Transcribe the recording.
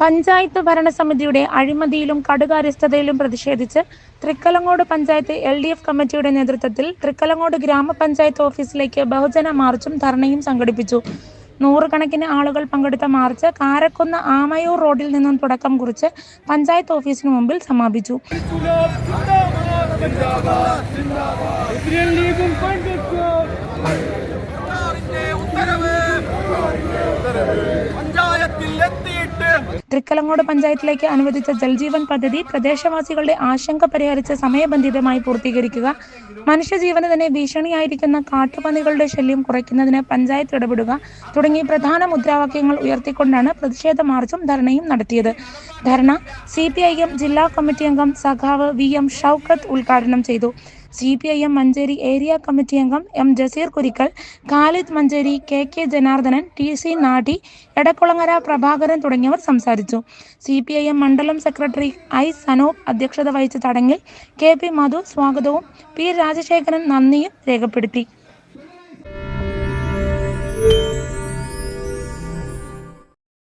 പഞ്ചായത്ത് ഭരണസമിതിയുടെ അഴിമതിയിലും കടുകാര്യസ്ഥതയിലും പ്രതിഷേധിച്ച് Thrikkalangode panchayat L D F കമ്മിറ്റിയുടെ നേതൃത്വത്തിൽ തൃക്കലങ്ങോട് ഗ്രാമപഞ്ചായത്ത് ഓഫീസിലേക്ക് ബഹുജന മാർച്ചും ധർണയും സംഘടിപ്പിച്ചു. നൂറുകണക്കിന് ആളുകൾ പങ്കെടുത്ത മാർച്ച് കാരക്കുന്ന് ആമയൂർ റോഡിൽ നിന്നും തുടക്കം കുറിച്ച് പഞ്ചായത്ത് ഓഫീസിന് മുമ്പിൽ സമാപിച്ചു. പഞ്ചായത്തിൽ എത്തിയിട്ട് തൃക്കലങ്ങോട് പഞ്ചായത്തിലേക്ക് അനുവദിച്ച ജൽജീവൻ പദ്ധതി പ്രദേശവാസികളുടെ ആശങ്ക പരിഹരിച്ച് സമയബന്ധിതമായി പൂർത്തീകരിക്കുക മനുഷ്യജീവന് തന്നെ ഭീഷണിയായിരിക്കുന്ന കാട്ടുപന്നികളുടെ ശല്യം കുറയ്ക്കുന്നതിന് പഞ്ചായത്ത് ഇടപെടുക തുടങ്ങി പ്രധാന മുദ്രാവാക്യങ്ങൾ ഉയർത്തിക്കൊണ്ടാണ് പ്രതിഷേധ മാർച്ചും ധർണയും നടത്തിയത്. ധർണ സി ജില്ലാ കമ്മിറ്റി അംഗം സഖാവ് വി എം ഷൗക്കത്ത് ഉദ്ഘാടനം ചെയ്തു. C P I M Manjeri area committee അംഗം M Jaseer Kurikkal Khalid Manjeri K K Janardhanan T C Nadi Edakkulangara Prabhakaran തുടങ്ങിയവർ സംസാരിച്ചു. സി പി ഐ എം മണ്ഡലം സെക്രട്ടറി ഐ സനോ അധ്യക്ഷത വഹിച്ച ചടങ്ങിൽ കെ പി മധു സ്വാഗതവും പി രാജശേഖരൻ നന്ദിയും രേഖപ്പെടുത്തി.